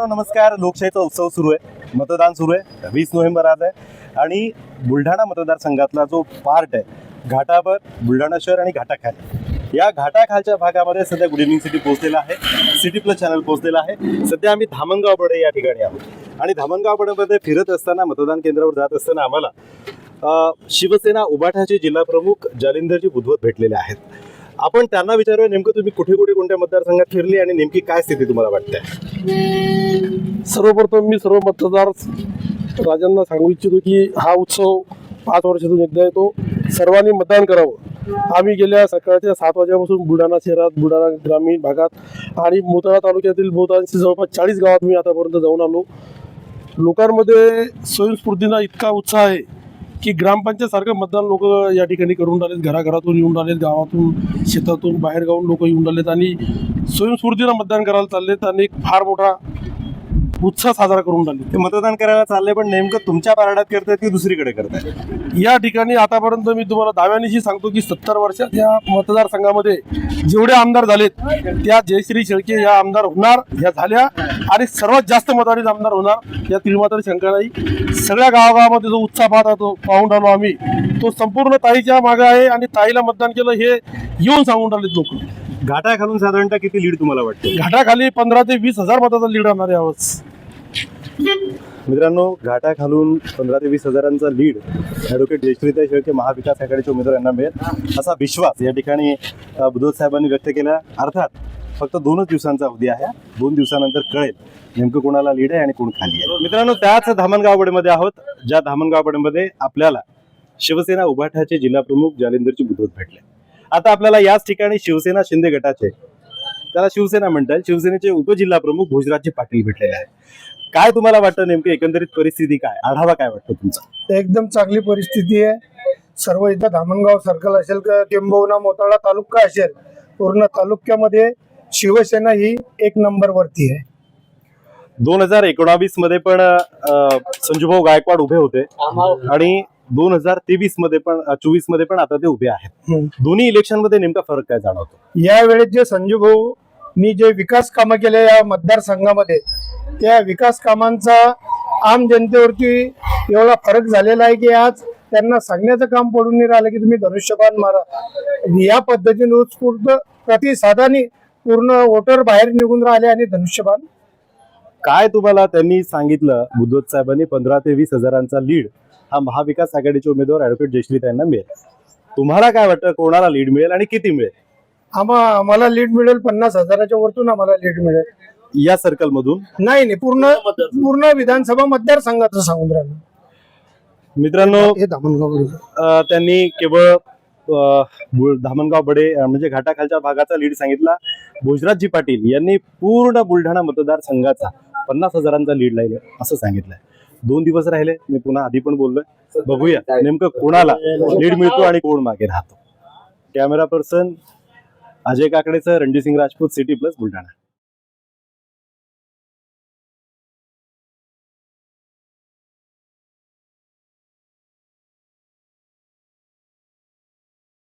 मित्रांनो नमस्कार. लोकशाहीचा उत्सव सुरू आहे. मतदान सुरू आहे. वीस नोव्हेंबर आज आहे. आणि बुलढाणा मतदारसंघातला जो पार्ट आहे घाटावर बुलढाणा शहर आणि घाटाखाल. या घाटाखालच्या भागामध्ये सध्या गुड इव्हनिंग सिटी पोहोचलेला आहे. सिटी प्लस चॅनल पोहोचलेला आहे. सध्या आम्ही धामणगाव बडे या ठिकाणी आहोत. आणि धामणगाव बडेमध्ये फिरत असताना मतदान केंद्रावर जात असताना आम्हाला शिवसेना उबाठाचे जिल्हा प्रमुख जालिंदरजी बुधवत भेटलेले आहेत. आपण त्यांना विचारूया नेमकं तुम्ही कुठे कुठे कोणत्या मतदारसंघात फिरली आणि नेमकी काय स्थिती तुम्हाला वाटते? सर्वप्रथम मी सर्व मतदार राजांना सांगू इच्छितो की हा उत्सव पाच वर्षातून एकदा येतो. सर्वांनी मतदान करावं. आम्ही गेल्या सकाळच्या सात वाजेपासून बुलढाणा शहरात बुलढाणा ग्रामीण भागात आणि मोताळा तालुक्यातील बहुतांशी जवळपास चाळीस गावात मी आतापर्यंत जाऊन आलो. लोकांमध्ये स्वयंस्फूर्तीनं इतका उत्साह आहे की ग्रामपंचायतसारखं मतदान लोक या ठिकाणी करून राहिलेत घराघरातून येऊन राहिलेत गावातून शेतातून बाहेर गावून लोक येऊन राहिलेत आणि स्वयंस्फूर्तीनं मतदान करायला चाललेत आणि एक फार मोठा उत्साह साजरा करून राहिले ते मतदान करायला चालले पण नेमकं तुमच्या पारड्यात करतायत की दुसरीकडे करतायत या ठिकाणी आतापर्यंत मी तुम्हाला दाव्यानिशी सांगतो की सत्तर वर्षात या मतदारसंघामध्ये जेवढे आमदार झालेत त्या जयश्री शेळके या आमदार होणार ह्या झाल्या. आणि सर्वात जास्त मताने आमदार होणार या तिळमात्र शंका नाही सगळ्या गावागावामध्ये जो उत्साह पाहत तो पाहून राहिलो आम्ही. तो संपूर्ण ताईच्या मागे आहे आणि ताईला मतदान केलं हे येऊन सांगून राहिलेत लोक. घाटा घालून साधारणतः किती लीड तुम्हाला वाटते? घाटाखाली पंधरा ते वीस हजार मताचा लीड राहणार आहे यावेळेस. मित्रांनो घाटा घालून पंधरा ते वीस हजारांचा लीड ॲडव्होकेट जयश्रीता शेळके महाविकास आघाडीच्या उमेदवारांना मिळेल. असा विश्वास या ठिकाणी अ, साहेबांनी व्यक्त केला. अर्थात फक्त दोनच दिवसांचा अवधी आहे. दोन दिवसानंतर कळेल नेमकं कोणाला लीड आहे आणि कोण खाली आहे. मित्रांनो त्याच धामणगावबडेमध्ये आहोत. ज्या धामणगावबडेमध्ये आपल्याला शिवसेना उभाठाचे जिल्हा प्रमुख जालिंदरची बुधवत भेटले. आता आपल्याला याच ठिकाणी शिवसेना शिंदे गटाचे त्याला शिवसेना म्हणतात. शिवसेनेचे उपजिल्हा प्रमुख भोजराजजी पाटील भेटलेले आहेत. काय तुम्हाला वाटतं नेमकी एकंदरीत परिस्थिती काय? आढावा काय वाटतं तुमचा? एकदम चांगली परिस्थिती आहे. सर्व इथं धामणगाव सर्कल असेल का किंबहुना मोताळा तालुका असेल पूर्ण तालुक्यामध्ये शिवसेना ही एक नंबर वरती आहे. दोन हजार एकोणावीसमध्ये पण संजूभाऊ गायकवाड उभे होते. आणि दोन हजार तेवीसमध्ये पण चोवीसमध्ये पण आता ते उभे आहेत. दोन्ही इलेक्शनमध्ये नेमका फरक काय जाणवतो? या वेळेस जे संजू भाऊनी जे विकास कामं केले या मतदारसंघामध्ये त्या विकास कामांचा आम जनतेवरती एवढा फरक झालेला आहे की आज त्यांना सांगण्याचं काम पडून नाही राहिलं की तुम्ही धनुष्यबाण मारा. या पद्धतीने उत्स्फूर्त प्रतिसादाने पूर्ण वोटर बाहेर निघून राहिले आणि धनुष्यबाण. काय तुम्हाला त्यांनी सांगितलं? बुद्धवत साहेबांनी पंधरा ते वीस हजारांचा लीड हा महाविकास आघाडीचे उमेदवार ऍडव्होकेट जयश्री यांना मिळेल. तुम्हाला काय वाटतं कोणाला लीड मिळेल आणि किती मिळेल? आम्हा आम्हाला लीड मिळेल पन्नास हजाराच्या वरतून आम्हाला लीड मिळेल. या सर्कल मधून? नाही नाही पूर्ण पूर्ण विधानसभा मतदारसंघाचं सांगून राहिलं. मित्रांनो हे धामणगाव अ, त्यांनी केवळ अ, बुल- धामणगाव बडे अ, म्हणजे घाटाखालच्या भागाचा लीड सांगितला. भोजराजजी पाटील यांनी पूर्ण बुलढाणा मतदारसंघाचा पन्नास हजारांचा लीड लावला असं सांगितलंय. दोन दिवस राहिले मी पुन्हा आधी पण बोललोय. बघूया नेमकं कोणाला लीड मिळतो आणि कोण मागे राहतो. कॅमेरा पर्सन अजय काकडेचं रणजित सिंग राजपूत सिटी प्लस बुलढाणा.